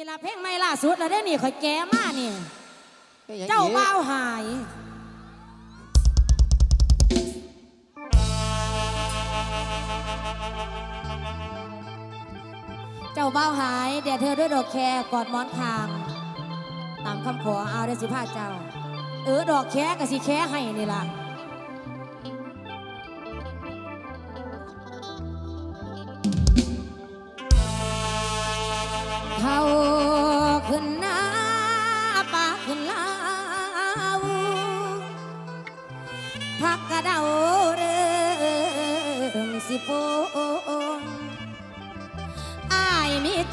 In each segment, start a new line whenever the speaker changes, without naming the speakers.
นี่ละเพลงไม่ล่าสุดเราได้นี่ข่อยแก้มานี่
เจ้า
บ้าหาย เจ้าบ้าหายเดี๋ยวเธอด้วยดอกแค่กอดม้อนคางตามคำขอเอาได้สิพาเจ้า เออดอกแค่กับสีแค่ให้นี่ล่ะ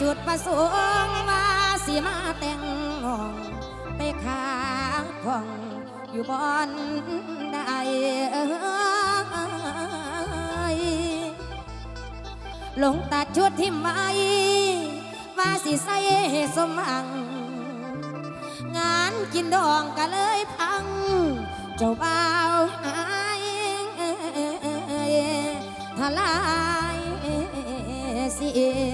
จุดประสงค์ว่าสีมาแต่งงงไปค้างของอยู่บอนใดหลงตัดชุดที่ไม้ว่าสีใส่สมัง งานกินดองก็เลยพัง เจ้าบ่าวหายทลาย see it.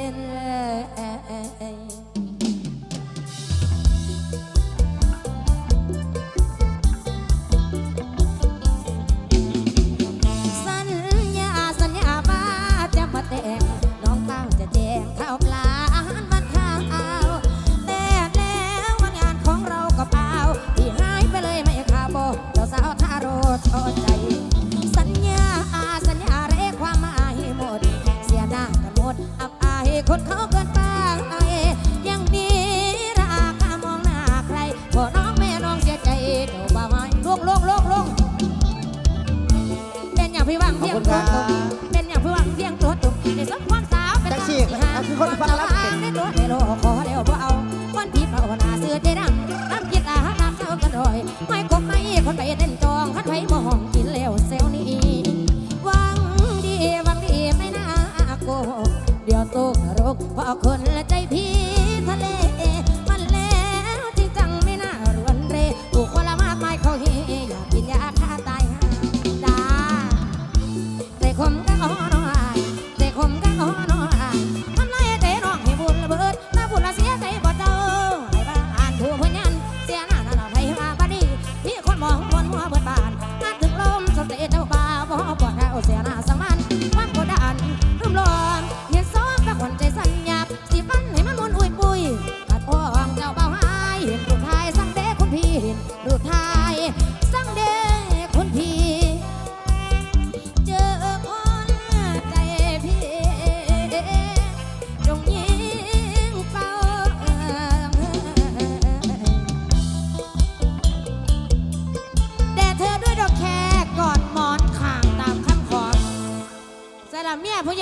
เสียงตัวตุ่มเป็นอย่างเพื่อนเสียงตัวตุ่มในสมความสาวเป็น
ตาสีคือคนฟังรับเป็น
ตัวในโลก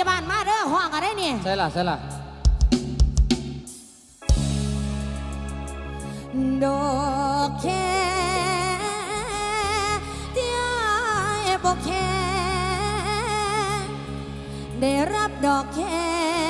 ยาบาลมาเด้อห้องอะไรนี่
ใช่ล่ะใช่ล่ะ
ดอกแค่ที่ไอ้บอกแค่ได้รับดอกแค่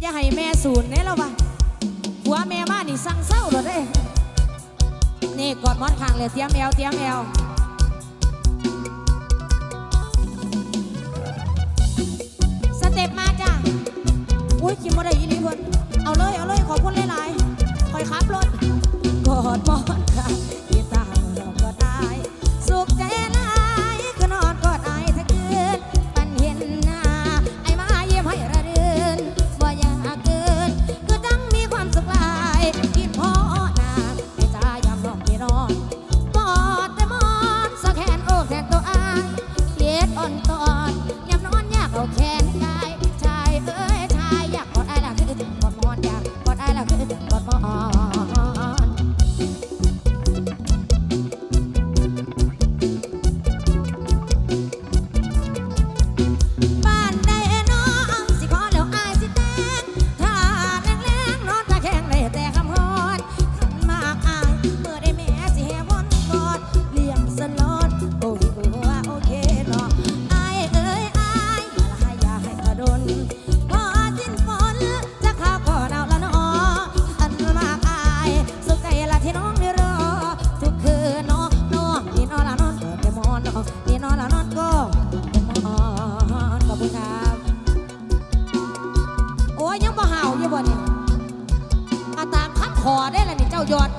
อย่าให้แม่สูญเนี่ยเราวะหัวแม่มานี่สั่งเศร้าหรอเด้นี่กอดมอนข้างเลยเตียมแอวเตียมแอวสเต็ปมาจ้ะอุ้ยขี้มบ่ได้ยินดีเพิ่นเอาเลย เอาเลย ขอพูดหลายๆคอยขับรถกอดมอนข้าง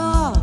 Oh.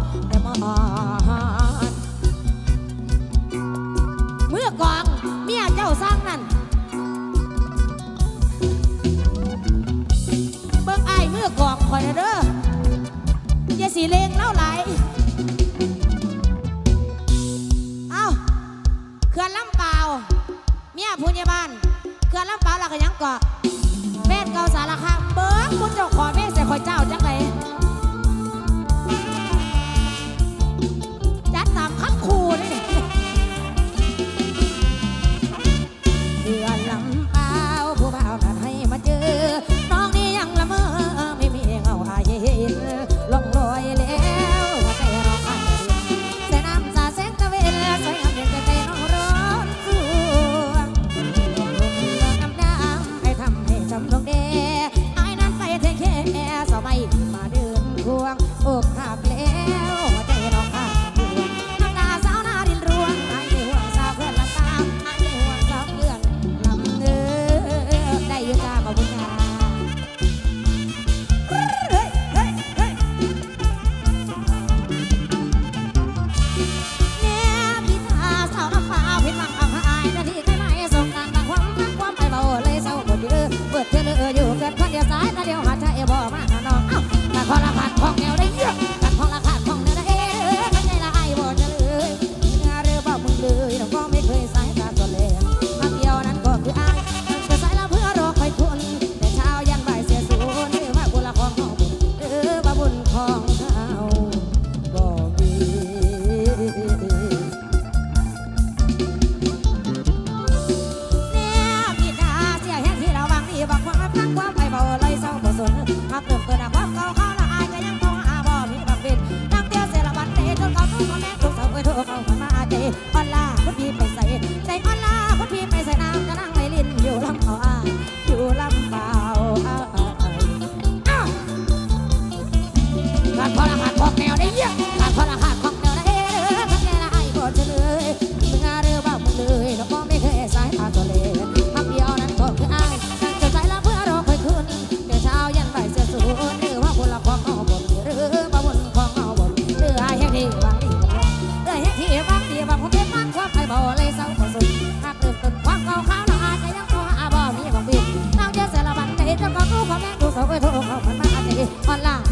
好啦。